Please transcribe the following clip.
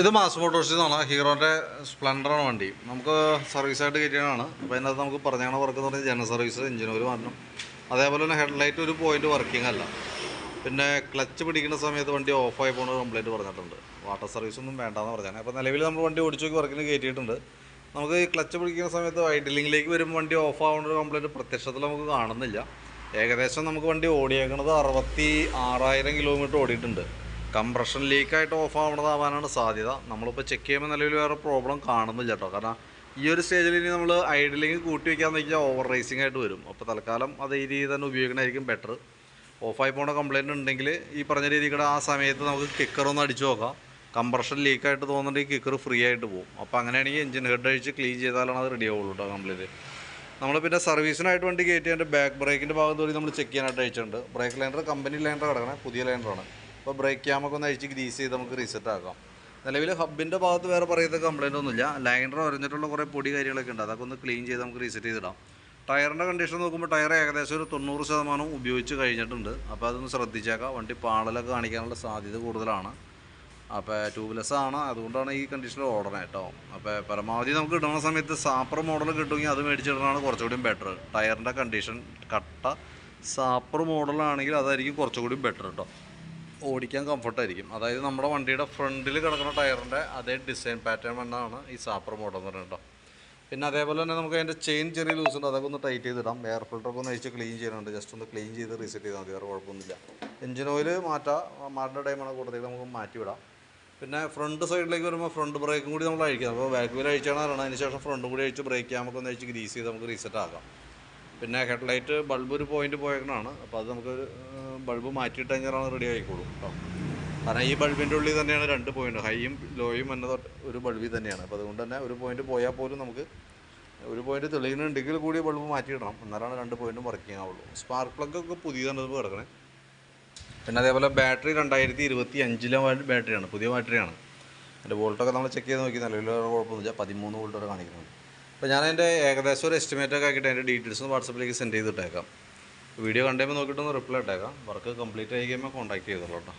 ഇത് മാസ് നിന്നാണ് ഹീറോന്റെ സ്പ്ലെൻഡറാണ് വണ്ടി. നമുക്ക് സർവീസായിട്ട് കിട്ടിയതാണ് അപ്പോൾ അതിനകത്ത് നമുക്ക് പറഞ്ഞാണ് വർക്ക് എന്ന് പറഞ്ഞാൽ ജനറൽ സർവീസ് എഞ്ചിൻ മാറ്റണം. അതേപോലെ തന്നെ ഹെഡ്ലൈറ്റ് ഒരു പോയിന്റ് വർക്കിംഗ് അല്ല. പിന്നെ ക്ലച്ച് പിടിക്കുന്ന സമയത്ത് വണ്ടി ഓഫായി പോകുന്ന കംപ്ലൈന്റ് പറഞ്ഞിട്ടുണ്ട്. വാട്ടർ സർവീസ് ഒന്നും വേണ്ടാന്ന് പറഞ്ഞാൽ അപ്പോൾ നിലവിൽ നമ്മൾ വണ്ടി ഓടിച്ചു നോക്കി വർക്കിന് കയറ്റിയിട്ടുണ്ട്. നമുക്ക് ഈ ക്ലച്ച് പിടിക്കുന്ന സമയത്ത് ഐഡിലിങ്ങിലേക്ക് വരുമ്പോൾ വണ്ടി ഓഫ് ആവുന്ന ഒരു കംപ്ലൈന്റ് പ്രത്യക്ഷത്തിൽ നമുക്ക് കാണുന്നില്ല. ഏകദേശം നമുക്ക് വണ്ടി ഓടിയേക്കുന്നത് അറുപത്തി ആറായിരം കിലോമീറ്റർ ഓടിയിട്ടുണ്ട്. കംപ്രഷൻ ലീക്കായിട്ട് ഓഫ് ആവണതാവാനാണ് സാധ്യത. നമ്മളിപ്പോൾ ചെക്ക് ചെയ്യുമ്പോൾ നിലവിൽ വേറെ പ്രോബ്ലം കാണുന്നില്ല കേട്ടോ കാരണം ഈ ഒരു സ്റ്റേജിൽ ഇനി നമ്മൾ ഐഡിലിങ് കൂട്ടി വയ്ക്കാൻ നോക്കിയാൽ ഓവർ റേസിംഗ് ആയിട്ട് വരും. അപ്പോൾ തൽക്കാലം അത് ഈ രീതി തന്നെ ഉപയോഗിക്കണമായിരിക്കും ബെറ്റർ ഓഫായി പോണ കംപ്ലൈന്റ് ഉണ്ടെങ്കിൽ ഈ പറഞ്ഞ രീതിയിൽ ആ സമയത്ത് നമുക്ക് കിക്കർ ഒന്ന് അടിച്ചു നോക്കാം. കംപ്രഷൻ ലീക്കായിട്ട് തോന്നുന്നുണ്ടെങ്കിൽ കിക്കർ ഫ്രീ ആയിട്ട് പോകും. അപ്പോൾ അങ്ങനെയാണെങ്കിൽ എഞ്ചിൻ ഹെഡ് അഴിച്ച് ക്ലീൻ ചെയ്താലാണ് അത് റെഡി ആവുള്ളൂ കേട്ടോ കംപ്ലീറ്റ് നമ്മൾ പിന്നെ സർവീസിനായിട്ട് വണ്ടി കയറ്റി അതിന്റെ ബാക്ക് ബ്രേക്കിന്റെ ഭാഗത്ത് വഴി നമ്മൾ ചെക്ക് ചെയ്യാനായിട്ട് അയച്ചിട്ടുണ്ട്. ബ്രേക്ക് ലൈൻഡർ കമ്പനി ലൈൻഡർ കിടക്കണേ പുതിയ ലൈനറാണ് അപ്പോൾ ബ്രേക്ക് ക്യാമൊക്കെ ഒന്ന് അഴിച്ച് ഗ്രീസ് ചെയ്ത് നമുക്ക് റീസെറ്റ് ആക്കാം. നിലവിൽ ഹബിന്റെ ഭാഗത്ത് വേറെ പറയുന്ന കംപ്ലൈന്റ് ഒന്നുമില്ല. ലൈനർ ഒരഞ്ഞിട്ടുള്ള കുറേ പൊടി കാര്യങ്ങളൊക്കെ ഉണ്ട്. അതൊക്കെ ഒന്ന് ക്ലീൻ ചെയ്ത് നമുക്ക് റീസെറ്റ് ചെയ്തിടാം. ടയറിന്റെ കണ്ടീഷൻ നോക്കുമ്പോൾ ടയർ ഏകദേശം ഒരു തൊണ്ണൂറ് ശതമാനം ഉപയോഗിച്ച് കഴിഞ്ഞിട്ടുണ്ട്. അപ്പോൾ അതൊന്ന് ശ്രദ്ധിച്ചേക്കാം. വണ്ടി പാളലൊക്കെ കാണിക്കാനുള്ള സാധ്യത കൂടുതലാണ്. അപ്പോൾ ട്യൂബ്ലെസ് ആണ്. അതുകൊണ്ടാണ് ഈ കണ്ടീഷനിൽ ഓടണേ കേട്ടോ അപ്പോൾ പരമാവധി നമുക്ക് ഇടുന്ന സമയത്ത് സാപ്പർ മോഡൽ കിട്ടുമെങ്കിൽ അത് മേടിച്ചിടുന്നതാണ് കുറച്ചുകൂടി ബെറ്റർ ടയറിന്റെ കണ്ടീഷൻ കട്ട സാപ്പർ മോഡലാണെങ്കിൽ അതായിരിക്കും കുറച്ചുകൂടി ബെറ്റർ കേട്ടോ ഓടിക്കാൻ കംഫർട്ടായിരിക്കും അതായത് നമ്മുടെ വണ്ടിയുടെ ഫ്രണ്ടിൽ കിടക്കുന്ന ടയറിന്റെ അതേ ഡിസൈൻ പാറ്റേൺ വണ്ണാണ് ഈ സാപ്പർ മോഡൽ എന്ന് പറയുന്നത് പിന്നെ അതേപോലെ തന്നെ നമുക്ക് അതിന്റെ ചെയിൻ ചെറിയ ലൂസ് ഉണ്ട്. അതൊക്കെ ഒന്ന് ടൈറ്റ് ചെയ്തിടാം. എയർ ഫിൽറ്ററൊക്കെ ഒന്ന് അഴിച്ച് ക്ലീൻ ചെയ്യാനുണ്ട് ജസ്റ്റ് ഒന്ന് ക്ലീൻ ചെയ്ത് റീസെറ്റ് ചെയ്താൽ മതി. വേറെ കുഴപ്പമൊന്നുമില്ല. എഞ്ചിൻ ഓയിൽ മാറ്റാം. മാറ്റുന്ന ടൈമാണ് കൂടുതൽ നമുക്ക് മാറ്റി വിടാം. പിന്നെ ഫ്രണ്ട് സൈഡിലേക്ക് വരുമ്പോൾ ഫ്രണ്ട് ബ്രേക്കും കൂടി നമ്മൾ അഴിക്കാം അപ്പോൾ ബാക്ക് വീൽ അഴിച്ചാണ് അതിനുശേഷം അതിന് ശേഷം ഫ്രണ്ടും കൂടി അഴിച്ച് ബ്രേക്ക് നമുക്ക് ഒന്ന് അഴിച്ച് ഗ്രീസ് ചെയ്ത് നമുക്ക് റീസെറ്റ് ആക്കാം. പിന്നെ ഹെഡ്ലൈറ്റ് ബൾബ് ഒരു പോയിന്റ് പോയേക്കണാണ് അപ്പോൾ അത് നമുക്ക് ബൾബ് മാറ്റിയിട്ട് കഴിഞ്ഞാൽ റെഡി ആയിക്കോളും കേട്ടോ കാരണം ഈ ബൾബിന്റെ ഉള്ളിൽ തന്നെയാണ് രണ്ട് പോയിന്റ് ഹൈയും ലോയും എന്ന ഒരു ബൾബിൽ തന്നെയാണ്. അപ്പോൾ അതുകൊണ്ട് തന്നെ ഒരു പോയിന്റ് പോയാൽ പോലും നമുക്ക് ഒരു പോയിന്റ് തെളിയുന്നുണ്ടെങ്കിൽ കൂടി ബൾബ് മാറ്റിയിടണം. എന്നാലാണ് രണ്ട് പോയിന്റും വർക്കിംഗ് ആവുള്ളൂ സ്പാർക്ക് പ്ലഗ് ഒക്കെ പുതിയതാണ് ഇത് കിടക്കണേ. പിന്നെ അതേപോലെ ബാറ്ററി രണ്ടായിരത്തി ഇരുപത്തി അഞ്ചിലെ ബാറ്ററിയാണ് പുതിയ ബാറ്ററിയാണ് അതിന്റെ വോൾട്ടൊക്കെ നമ്മൾ ചെക്ക് ചെയ്ത് നോക്കി വേറെ കുഴപ്പമൊന്നുമില്ല. പതിമൂന്ന് വോൾട്ട് വരെ കാണിക്കുന്നുണ്ട്. അപ്പോൾ ഞാൻ എന്റെ ഏകദേശം ഒരു എസ്റ്റിമേറ്റ് ഒക്കെ ആക്കിയിട്ട് അതിന്റെ ഡീറ്റെയിൽസ് വാട്സപ്പിലേക്ക് സെൻഡ് ചെയ്തിട്ടേക്കാം. വീഡിയോ കണ്ടുമ്പോൾ നോക്കിയിട്ടൊന്ന് റിപ്ലൈ ഇട്ടേക്കാം. വർക്ക് കംപ്ലീറ്റ് ആയി കഴിയുമ്പോൾ കോൺടാക്ട് ചെയ്തോളൂ കേട്ടോ